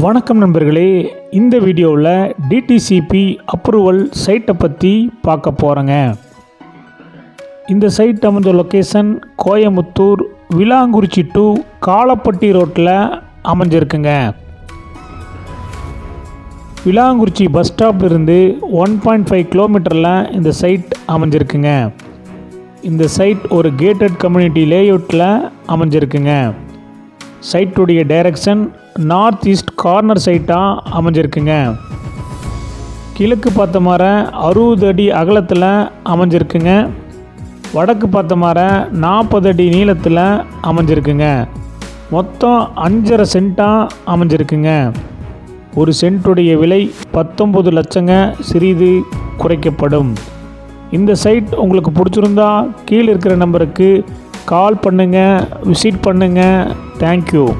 வணக்கம் நண்பர்களே இந்த வீடியோவில் டிடிசிபி அப்ரூவல் சைட்டை பற்றி பார்க்க போகிறேங்க இந்த சைட் அமைஞ்ச லொக்கேஷன் கோயமுத்தூர் விலாங்குறிச்சி டு காலப்பட்டி ரோட்டில் அமைஞ்சிருக்குங்க. விலாங்குறிச்சி பஸ் ஸ்டாப்லேருந்து ஒன் பாயிண்ட் ஃபைவ் கிலோமீட்டரில் இந்த சைட் அமைஞ்சிருக்குங்க. இந்த சைட் ஒரு கேட்டட் கம்யூனிட்டி லேஅவுட்டில் அமைஞ்சிருக்குங்க. சைட்டுடைய டைரக்ஷன் நார்த் ஈஸ்ட் கார்னர் சைட்டாக அமைஞ்சிருக்குங்க. கிழக்கு பார்த்த மாதிரி அறுபது அடி அகலத்தில் அமைஞ்சிருக்குங்க. வடக்கு பார்த்த மாதிரி நாற்பது அடி நீளத்தில் அமைஞ்சிருக்குங்க. மொத்தம் அஞ்சரை சென்ட்டாக அமைஞ்சிருக்குங்க. ஒரு சென்ட்டுடைய விலை பத்தொம்பது லட்சங்க. சிறிது குறைக்கப்படும். இந்த சைட் உங்களுக்கு பிடிச்சிருந்தா கீழே இருக்கிற நம்பருக்கு கால் பண்ணுங்கள் விசிட் பண்ணுங்கள் தேங்க்யூ.